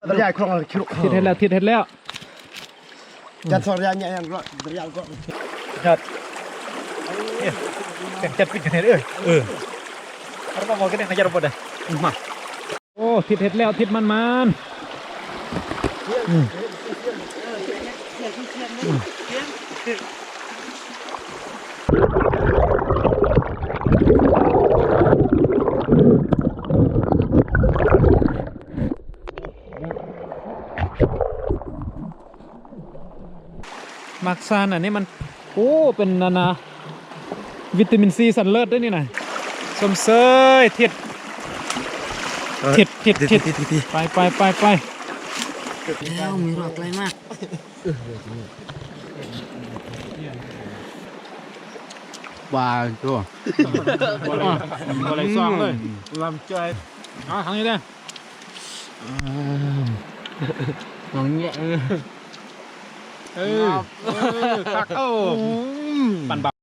Dari kurang lagi kilo. ทิศเฮ็ดแล้วทิศเฮ็ดแล้ว Dan sorenya yang gua dari gua. จัดแต่จัดปิดกันเอ้ยเออเอามาบอกกันเนี่ยนายจะรบดอะมาโอ้ทิศเฮ็ดแล้วทิศมันมันอืม มมักซานอันนี้มัน โอ้ เป็นนานา วิตามินซีสันเลิศด้วยนี่นะสมเสยเทียดเทียดเทียดเทียดไปไปไปไปแล้วมีรถไกลมาก Ba tu. อะไรซองเลยลำใจเอาทางนี้เลยน้องแย่ เออเออคักโอ้ปันบัก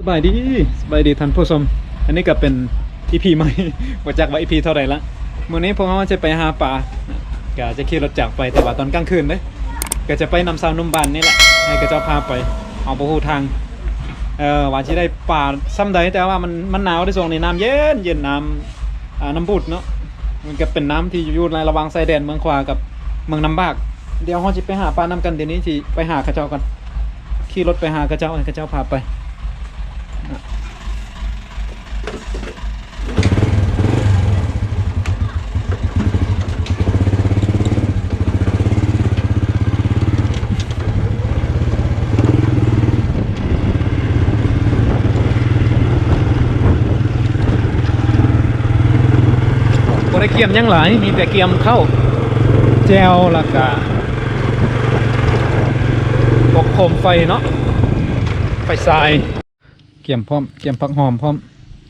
สบายดีสบายดีท่านผู้ชม อันนี้ก็เป็นอีพีใหม่ว่าจากว่าอีพีเท่าไหร่ละมื้อนี้พวกเราจะไปหาปลาก็จะขี่รถจักรไปแต่ว่าตอนกลางคืนเด้ก็จะไปนำสาวนุ่มบันนี่แหละให้กระเจ้าพาไปเอาไปหูทางเออว่าที่ได้ป่าซ้ำใดแต่ว่ามันมันหนาวในช่วงนี้น้ำเย็นเย็นน้ำอ่าน้ำบุดเนาะ มันก็เป็นน้ำที่อยู่ในระหว่างชายแดนเมืองขวากับเมืองน้ำบาก เดี๋ยวเราจะไปหาปลาน้ำกันเดี๋ยวนี้ที่ไปหาข้าเจ้ากันขี่รถไปหาข้าเจ้าให้าเจ้าพาไป เกียมหยังหลายมีแต่เกียมเข้าแจวและกะปกโคมไฟเนาะไฟทรายเกียมพร้อมเกียมผักหอมพร้อม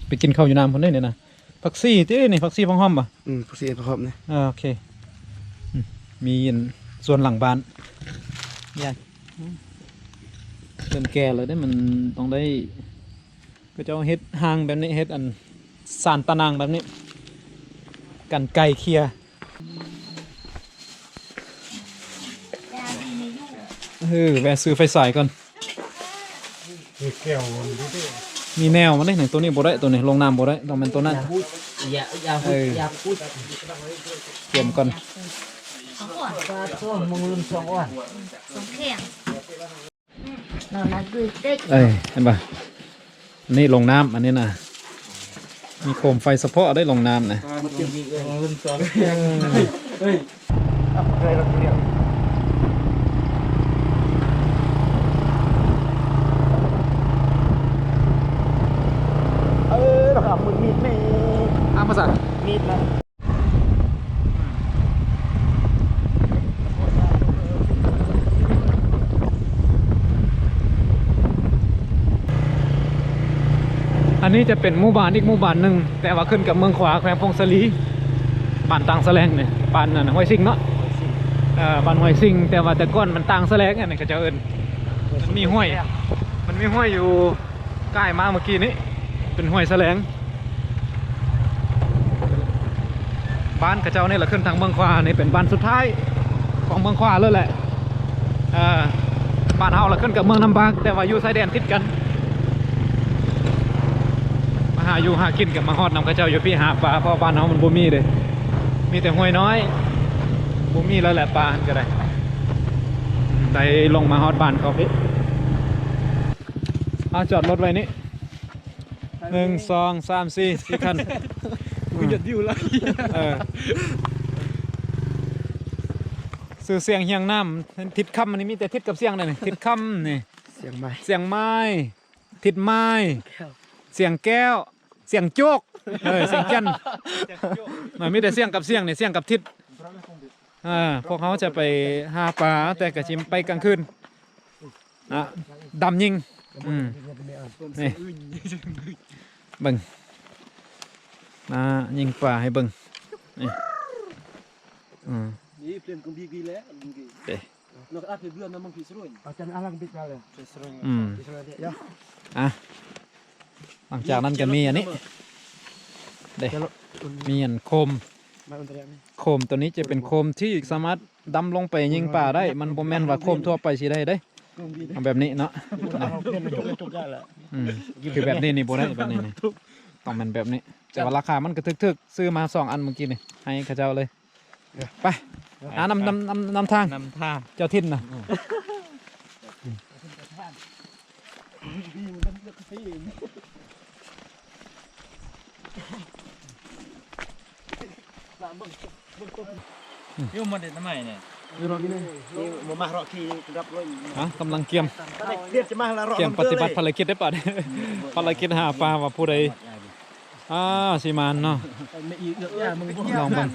ไปกินข้าวอยู่น้ำคนได้เนี่ยนะผักซี่ที่นี่ผักซี่ผักหอมป่ะ Hmm, persi paham ni. อ่าโอเคอืมมีอันส่วนหลังบ้านยังเริ่มแก่เลยได้มันต้องได้ก็จะเอาเฮ็ดหางแบบนี้เฮ็ดอันสานตะนางแบบนี้ กันไก่เคลียร์เออแวะซื้อไฟสายก่อนมีแนวมันได้หนึ่งตัวนี้บ่ได้ตัวนี้ลงน้ำบ่ได้ต้องเป็นตัวนั้นอย่าอย่าพูดอย่าพูดเตรียมก่อนสองอ่อนปลาตัวมึงลืมสองอ่อนสองแข็งนอนนักกุยเต็กเอ้ยเห็นปะอันนี้ลงน้ำอันนี้นะ มีโคมไฟเฉพาะได้ลงน้ำนะลืมสอง Apa kira kira. Eh, dah kamu mit ni. อ้ามาสั่ง Mit lah. อันนี้จะเป็นหมู่บ้านอีกหมู่บ้านหนึ่งแต่ว่าขึ้นกับเมืองขวาแขวงพงศลีบ้านต่างแสลงเนี่ยบ้านนั่นห้วยซิงเนาะเอ่อบ้านห้วยซิงแต่ว่าแต่ก่อนมันต่างแสลงอันนี้ก็จะเอิ้นมันมีห้วยมันมีห้วยอยู่ใกล้มาเมื่อกี้นี้เป็นห้วยแสลงบ้านกระเจ้านี่แหละขึ้นทางเมืองขวานี่เป็นบ้านสุดท้ายของเมืองขวาเลยแหละเอ่อบ้านเฮาละขึ้นกับเมืองน้ำบากแต่ว่าอยู่ชายแดนติดกันมา หาอยู่หากินกับมาฮอดนำกระเจ้าอยู่พี่หาปลาเพราะบ้านเฮามันบ่มีเลยมีแต่ห้วยน้อยบ่มีแล้วแหละปลาก็ได้ได้ลงมาฮอดบ้านเขาพี่เอาจอดรถไว้นี่หนึ่งสองสามสี่สี่คัน Aku jadi diu lagi. เออสื่อเสียงเฮียงน้ำทิศคำมันนี่มีแต่ทิศกับเสียงนั่นนี่ทิศคำนี่ Siang mai. เสียงไม้ทิศไม้เสียงแก้ว เสียงโจกเออเสียงจันทร์มันมีแต่เสียงกับเสียงเนี่ยเสียงกับทิศอ่าพวกเขาจะไปหาปลาแต่กระชิมไปกลางคืนอะดำยิงอืมนี่เบิ่งอ่ายิงปลาให้เบิ่งนี่อืม Ni plan kembi gila. Eh. Nak apa bulan namang kisruin. Acan alang bit kali. Kisruin. อืม Ya. อะ หลังจากนั้นก็มีอันนี้เด้มีอันโคมมาอุนเตรียมโคมตัวนี้จะเป็นโคมที่สามารถดำลงไปยิงป่าได้ มันบ่แม่นว่าโคมทั่วไปสิได้เด้กลุ่มดีเอาแบบนี้เนาะเอาเปลี่ยนเป็นจุกจุกได้แหละอืมคือแบบนี้นี่บ่ได้แบบนี้นี่ต้องแมันแบบนี้ แต่ว่าราคามันก็ถึกๆ ซื้อมาสองอันเมื่อกี้นี่ให้เขาเจ้าเลย ไปอ่านำนำนำนำทางนำท่าเจ้าทินนะ พี่มันเป็นพี่ยุ่มาเด็ดทำไมเนี่ยอยู่รถนี่นี่มามารอที่รับรถอะกำลังเกียมเรียกจะมาละรอเกียมปฏิบัติภารกิจได้ป่ะภารกิจหาปลาว่าผู้ใดอ่าสิมานเนาะไม่อีกเยอะแยะมึงลองเบิ่ง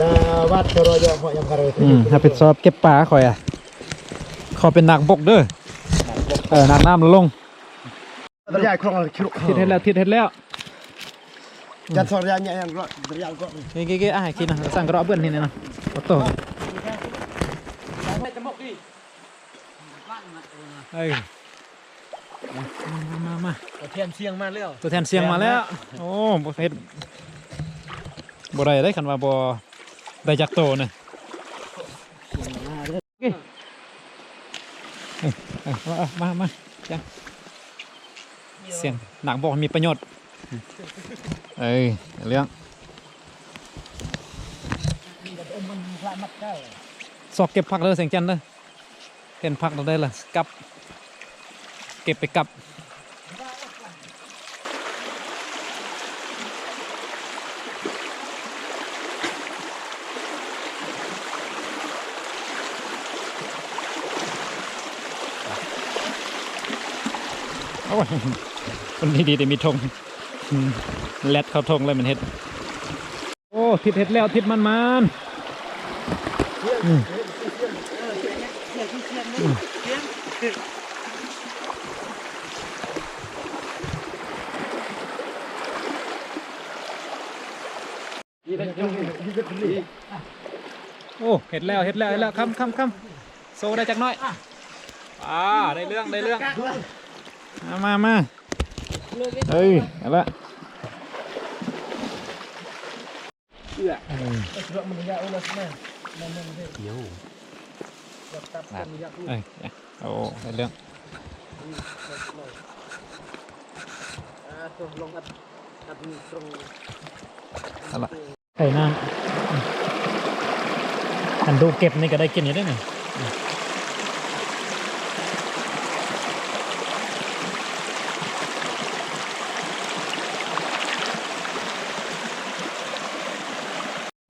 ดาวัดรอยอพอยำคาร์อืมถ้าเป็นซอบเก็บปลาข่อยอะขอเป็นนักบกเด้อเออนักน้ำลง ระยะครองคิรุทิศเฮ็ดแล้วทิศเฮ็ดแล้วจัดสระยะเนี่ยยังรอระยะก็เก๊ๆๆอะให้กินนะสั่งกระรอกเบื้อนนี่นะโอ้โตเอ้ยมามามาเทียมเชียงมาแล้วตัวแทนเสียงมาแล้ว โอ้บ่เฮ็ดบ่ได้ได้คันว่าบ่ได้จักโตน่ะเอ้ยเอ้ยเอามามาจัง เสียงหนังบอกมีประโยชน์ เอ้ยเรื่องสอบเก็บผักเลยเสียงจันทร์เลยเห็นผักเราได้ละกลับ เก็บไปกลับโอ้ย คนนี้ดีแต่มีธงแลดเข้าธงเลยมันเฮ็ด โอ้ทิศเฮ็ดแล้วทิศมันมันโอ้เฮ็ดแล้วเฮ็ดแล้วเฮ็ดแล้วคำคำคำโซได้จักน้อยอ่าได้เรื่องได้เรื่อง มามามา เฮ้ยเอาละเอื้อเอ้ยโอ้ได้เรื่องลงอัดอัดตรงเอาละไข่น้ำอันดูเก็บนี่ก็ได้กินอยู่ได้ไหม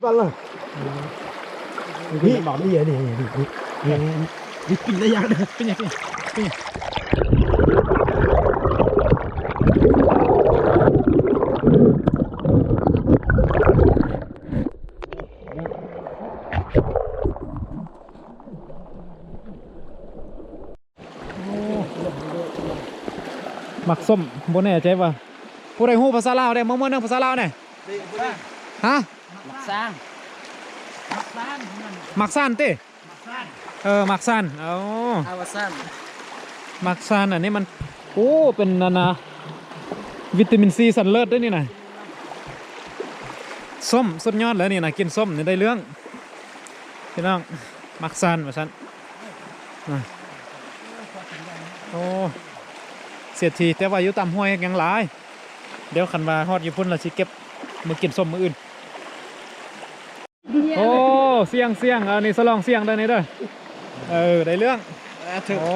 บ้านละนี่บอกนี่นี่นี่นี่นี่ปีระยะนะเป็นยังไงเป็นยังหมักส้มบนแน่ใจว่าผู้ใดฮู้ภาษาลาวได้เมื่อเมื่อนึงภาษาลาวเนี่ยฮะ สร้างหมักซ่านติเออหมักซ่านเอาอาวสันหมักซ่านอันนี้มันโอ้เป็นนานาวิตามินซีสันเลิศด้วยนี่นะส้มสุดยอดแล้วนี่นะกินส้มนี่ได้เรื่องพี่น้องหมักซ่านมาซันอะโอ้เสียทีแต่ว่าอยู่ตามห้วยยังหลาย เดี๋ยวขันว่าฮอดอยู่พุ่นเราสิเก็บมือกินส้มมืออื่นโอ้ เสียงเสียงอันนี้สลองเสียงได้นี่เด้อเออได้เรื่องโอ้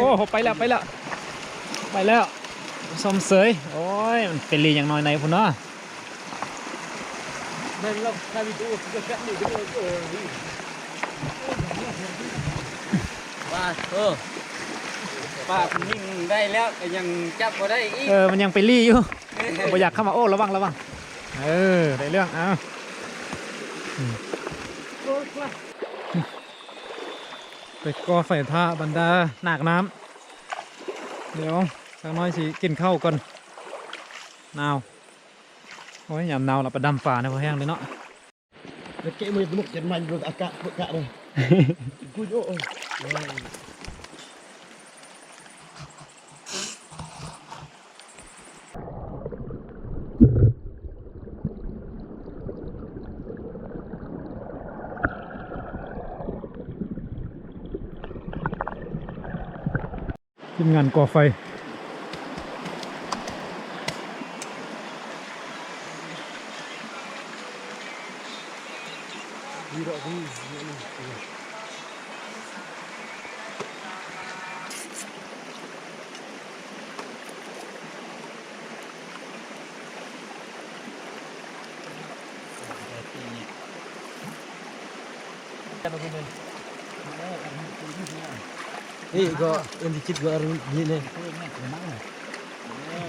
โอ้ไปแล้วไปแล้วไปแล้วสมเสยโอ้ยมันเป็นลีอย่างน้อยในพุ่นเนาะนั่นเราถ้าวิดีโอจะแค่นี้ก็เออว่าเออป้าคุณยิ่งได้แล้วแต่ยังจับบ่ได้อีกเออมันยังไปรีอยู่บ่อยากเข้ามาโอ้ระวังระวังเออได้เรื่องเอาอืม ไปก่อไฟท่าบรรดาหนักน้ำเดี๋ยวสักน้อยสิกินข้าวก่อนหนาวโอ้ยยามหนาวเราไปดำป่าในพอแห้งเลยเนาะแล้วเกมือมุกจะมันรถอากาศพวกกะเลยกูโอ้ ngàn cỏ phầy Gracias. นก่อไฟนี่ก็เอ็มที่จิตก็นี่เลย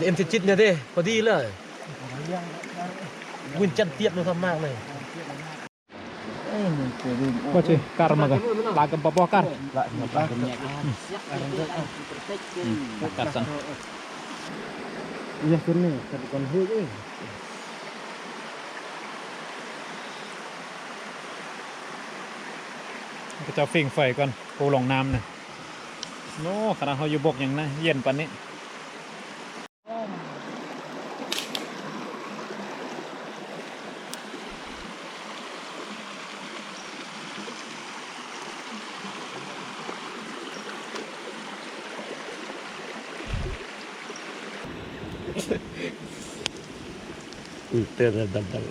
เอ็มที่จิตเนี่ยเด้พอดีเลยวินจันเตียบเราทำมากเลยก็ใช่การมากันลากันปอปอกันละละกัดสัน iya sini tapi kon hu je ก็จะฟิ่งไฟก่อนปูลงน้ำนะ โน้ขนาดเขาอยู่บกอย่างนะเย็นปันนี้อือเตือนดันดัน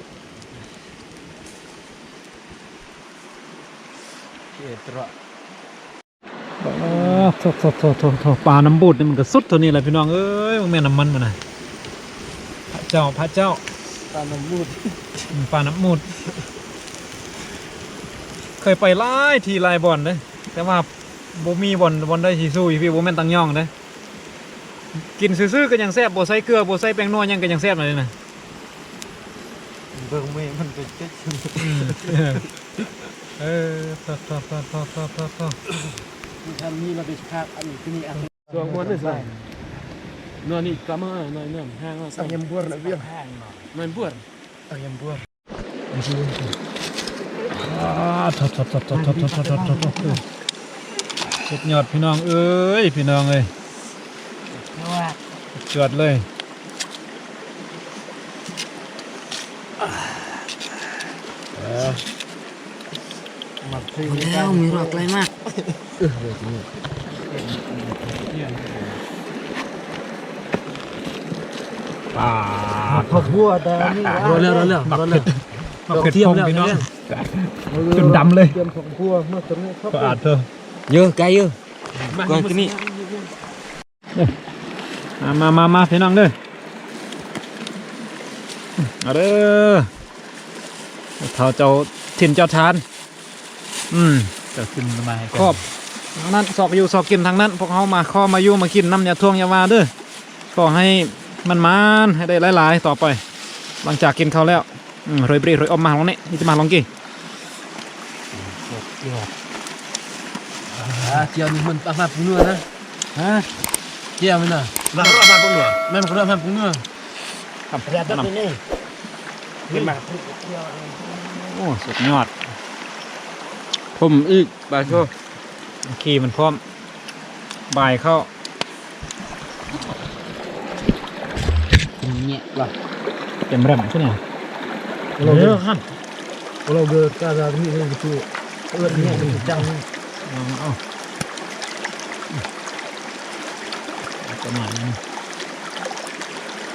เอตระเออ โถโถโถโถโถปลาน้ำบูดนี่มันก็สุดเท่านี้แหละพี่น้องเอ้ยมันแม่น้ำมันมันนะพระเจ้าพระเจ้าตาน้ำมูดอืมปลาน้ำมูด เคยไปไล่ทีไล่บอลเลยแต่ว่าบ่มีบอลบอลได้ทีสู้อยู่พี่บ่แม่นตังย่องเลยกินซื่อๆก็ยังแซ่บบ่ใส่เกลือบ่ใส่แป้งนัวยังก็ยังแซ่บเลยนะเบิ่งเมย์มันเป็นเจ๊เออพอพอพอพอพอ ทำนี่เราไปคาดอันนี้ที่นี่อันตัวม้วนนี่สินอนี่กำมาหน่อยนึงห้างอะสังยมบัวนะเบี้ยห้างมันบัวสังยมบัวอ่าทอดทอดทอดทอดทอดทอดทอดทอดทอดทอดสุดยอดพี่น้องเอ้ยพี่น้องเอ้ยจวดเลยมาทีแล้วมีรอกอะไรมาก ป่าขอบบัวแต่นี่รอแล้วรอแล้วรอแล้วมาเผ็ดพงพี่น้องจนดำเลยเตรียมของบัวเมื่อตอนนี้ครับก็อาดเถอะเยอะไกลเยอะมาก่อนที่นี่มามามามาพี่น้องเด้อเอาเด้อเท่าเจ้าถิ่นเจ้าทาน อืม จะขึ้นมาให้ครอบทางนั้นสอกอยู่สอกกินทางนั้น พวกเขามาข้อมาอยู่มากินน้ำยาท่วงยาวาเด้อก็ให้มันมานให้ได้หลาย ๆ ต่อไป หลังจากกินเขาวแล้วอืมโรยปรีโรยอมมาลองนี่นี่จะมาลองกี่อ่าเจียวนี่มันอามาปุ้งเนื้อนะฮะเจียวมันน่ะมันก็อามาปุ้งเนื้อแม่มันก็อามาปุ้งเนื้อทำยาต้มนี่เป็นมาโอ้สุดยอด ผมอีกบาโชขี่มันพร้อมบ่ายเข้าเนี่ยเต็มแรมใช่ไหมเราเยอะขั้นเราเกิดการอะไรนี่นี่คือเออเนี่ยมันจังเอาเอาประมาณนี้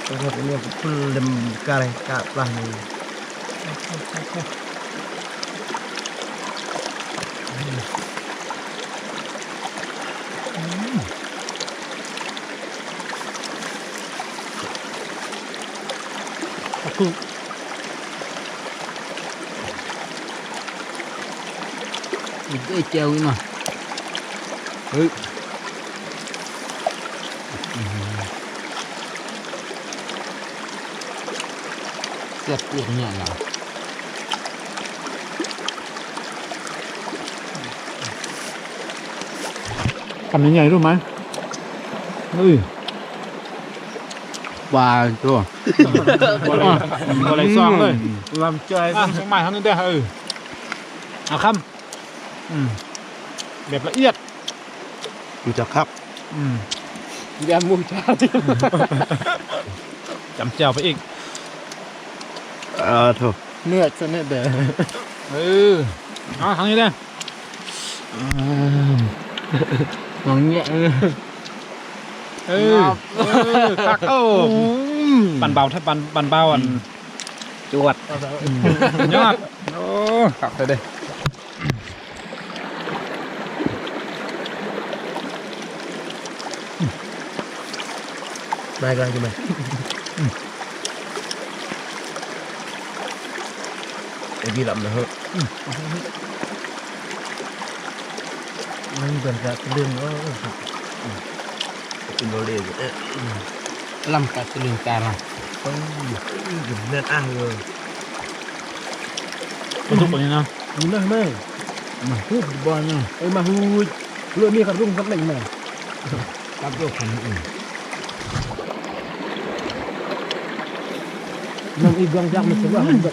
เราเนี่ยพุ่งเต็มการอะไรการปลานี่ อีกไอ้เจียวมาเฮ้ยเจ็บเปียกเนี่ย รอคำใหญ่ๆรู้ไหมเฮ้ยปลาตัวอะไรอะไรซองเลยลำใจอะสมัยทำนี่ได้เออเอาคำอืมแบบละเอียด อยู่จักครับ อืมยามูชาที่จำเจ้าไปอีก เออถูกเนื้อจะเนื้อเด้อเออเอาทางนี้ได้ ลองเงี้ยเออเออตักโอ้ปันเบาถ้าปันปันเบาอันจวดยอดโอ้ตักไปเลยมากันใช่ไหมไอ้ดีลำนะเฮ้อ ลำกัดตะลึงตาละต้องอยู่เนื้ออ่างเลยคนทุกคนนี่นะนี่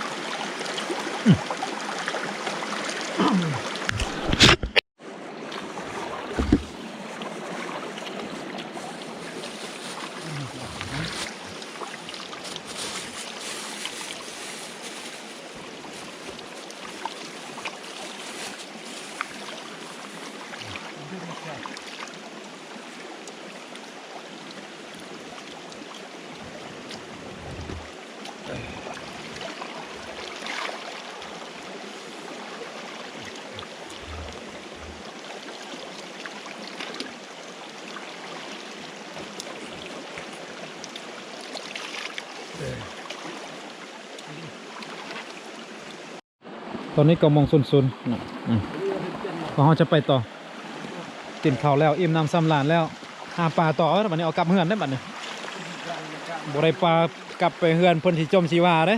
อนนี้ก็มองซุนซุนๆนะอืมก็เราจะไปต่อกินข้าวแล้วอิ่มน้ำสำราญแล้วหาปลาต่อเอ้ยวันนี้เอากลับเฮือนได้บัดนี้บ่ได้ปลากลับไปเฮือนเพิ่นสิจมชีวาเด้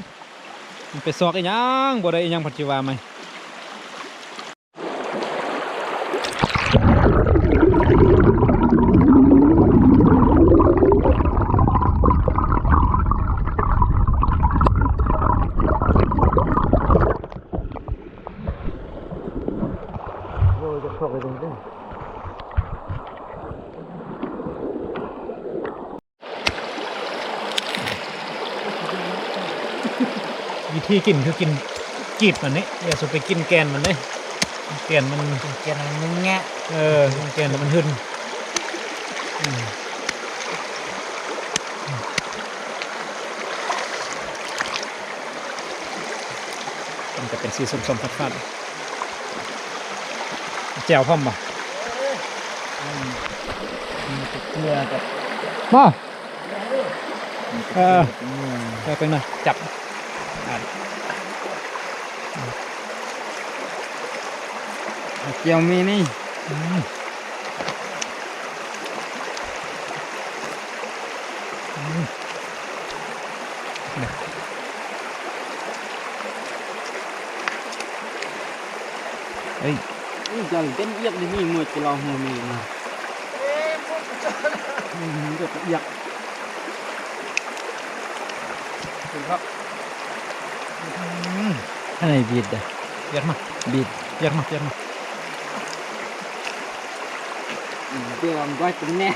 มันไปซอกอีหยังบ่ได้อีหยังเพันชีวาไหม กินคือกินกีบมันนี่อย่าสุไปกินแกนมันเลยแกนมันเกี่ยวกับมึงแงะเออแกนมันหึนอืมมันจะเป็นสีส้มๆฟัดๆแจ่วพร้อมบ่เกลือกับมาเออไปเป็นหน่อยจับอะ เกี่ยวมีนี่อืมอืมจังเป็นเอียบนี่มีมือจะลองหัวมีมาอยากอะไรบิดอะอยากมาบิดอยากมาอยากมาเดี๋ยวมัน ก็จะแน่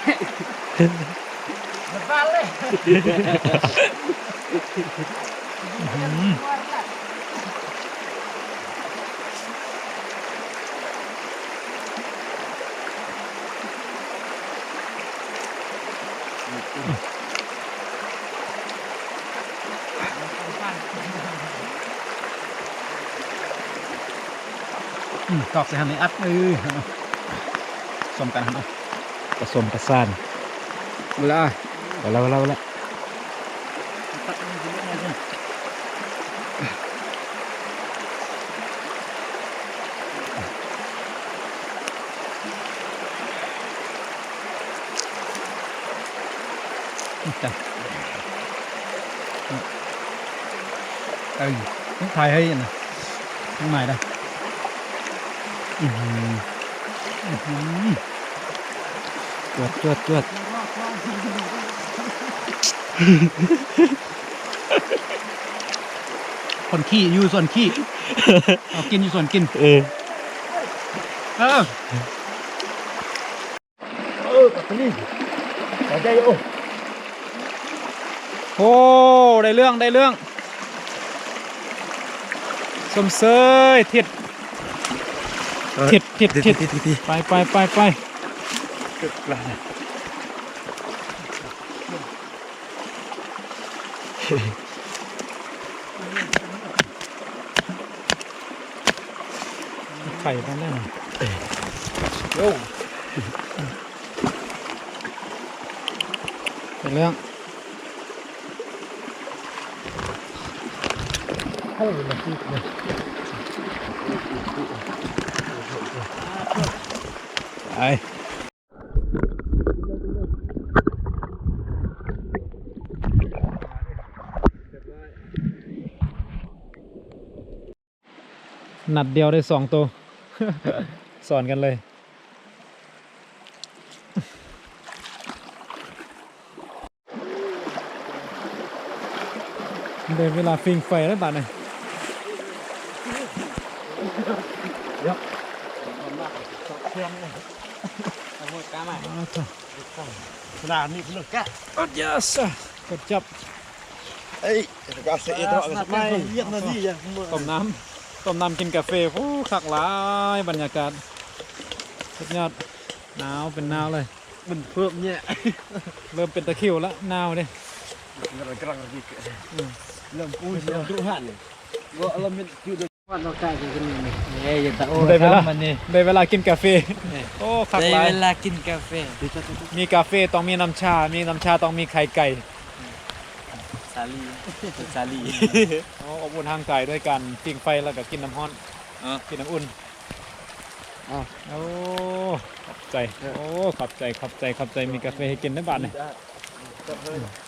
อืมอืมตอกใสมกันนะผสมประสานเวลาเวลาเวลาเวลาจ้ะเอ้ยต้องถ่ายให้นะข้างในได้อือ จวดจวดจวดคนขี้อยู่ส่วนขี้เอากินอยู่ส่วนกิน เออเออเออปัตตานีขอใจโอ้โอ้ได้เรื่องได้เรื่องสมเสยทิด ทิดทิดทิดไปไปไปไปไข่ไปแล้วโอ้เป็นเรื่อง ไปหนัดเดียวได้สองตัว สอนกันเลย เดินเวลาฟิงไฟแล้วบัดเนี่ยขนาดนี้เลิกกะอัดยาสะกดจับเอ้ยก็เสีย ตัวกันไม่เรียกนาทียังต้มน้ำต้มน้ำกินกาแฟโอ้คักหลายบรรยากาศสุดยอดหนาวเป็นหนาวเลยมันเพิ่มเนี่ยเริ่มเป็นตะคริวแล้วหนาวเลยกำลังดีเริ่มพู เริ่มรู้หันเลยว่าเราไม่อยู่ด้วยวันกันนี่เอ้ยอย่าตะโอ้ได้เวลามันนี่ได้เวลากินกาแฟโอ้คักได้หลายเวลากินกาแฟมีกาแฟต้องมีน้ำชา มีน้ำชาต้องมีไข่ไก่สาลีสาลีโอ้อบอุ่นทางกายด้วยกันปิ้งไฟแล้วก็กินน้ำร้อนกินน้ำอุ่นโอ้ขอบใจโอ้ขอบใจขอบใจขอบใจมีกาแฟให้กินได้บ้านเนี่ย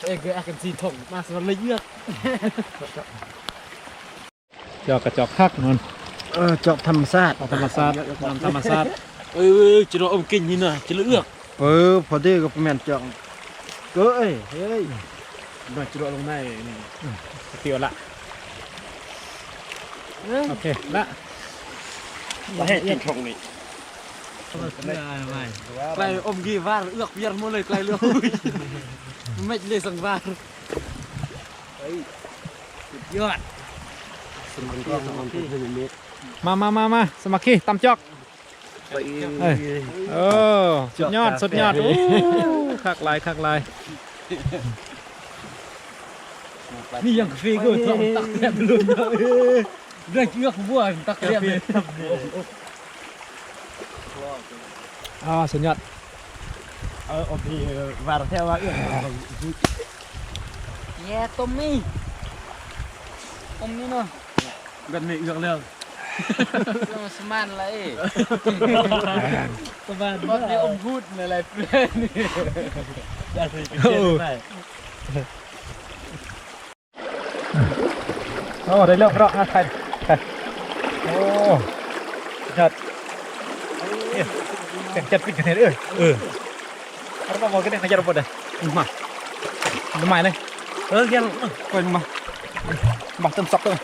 เอ้ยคืออากันสีถงมาสำหรับเลยเยือก จอกกระจอกคักนนเออจอบธรรมชาติธรรมชาติน้ำธรรมชาติเอ้ยจะรออมกินนี่น่ะจะเลือกเออพอดีก็แม่นจองเก้ยเฮ้ยมาจุดลงในนี่เตียวละโอเคละมาให้กินของนี่ไกลอมกีว่าเลือกเพียรหมดเลยไกลเลือกไม่เลยสังวาเฮ้ยสุดยอดส มันก็สมันที่เม็ดมามามามาสมัครขี้ตำจอกไปเอ้ยเออสุดยอดสุดยอดโอ้คักหลายคักหลาย นี่ยังกาแฟก็ต้องตักแทบลุนเลยเรื่องเลือกบัวตักแทบเลยอ่าสุดยอดเออโอเคว่าแค่ว่าเอื้อแย่ต้มนี่ต้มนี่เนาะ กันนี่เอื้อเรื่องเรื่องสมานอะไรสมานบอสเดี๋ยวอมพูดอะไรเพื่อนนี่ได้สิเป็นเช่นได้โอ้ได้เลือกเพราะอะใครใครโอ้สุดยอดเนี่ยแข่งจัดปิดกันเลยเอ้ยเออเราบอกกันเนี่ยขยันระบบเลยมาทำไมเลยเออยังก่อนมาบอกเติมซับเลย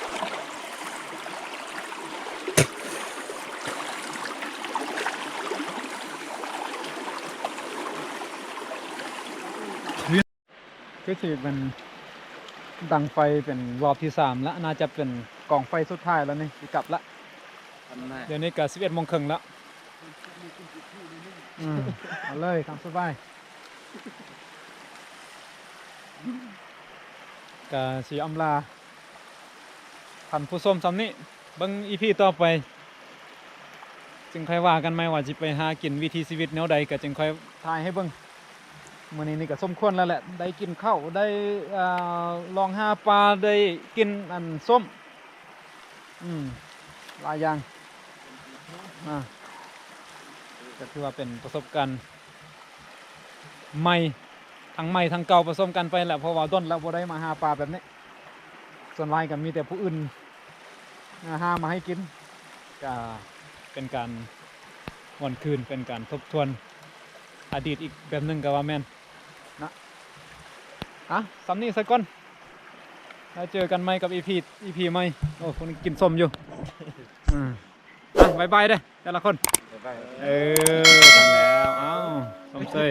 คือสิเป็นดังไฟเป็นรอบที่สามแล้วน่าจะเป็นกล่องไฟสุดท้ายแล้วนี่สิกลับละเดี๋ยวนี้ก็สิบเอ็ดโมงครึ่งแล้วอืมเอาเลยทำสบายกะสีอำลาท่านผู้ชมสำนี้เบิ่งอีพีต่อไป จึงค่อยว่ากันไหมว่าจะไปหากินวิธีชีวิตแนวใดก็จึงค่อยทายให้เบิ่ง มื้อนี้นี่ก็สมควรแล้วแหละ ได้กินข้าวได้ลองหาปลาได้กินอันส้ม อืมหลายอย่างอ่าก็ถือว่าเป็นประสบการณ์ใหม่ทั้งใหม่ทั้งเก่าผสมกันไปแหละเพราะว่าต้นเราบ่ได้มาหาปลาแบบนี้ ส่วนลายก็มีแต่ผู้อื่นหามาให้กินก็เป็นการวันคืนเป็นการทบทวนอดีตอีกแบบหนึงก็ว่าแม่น อะสำนี้สักก่อนแล้วเจอกันใหม่กับอีพีอีพีใหม่โอ้คนกินส้มอยู่อืมอะบายบายเด้อแต่ละคน เออทำแล้ว เอ้าสมเซย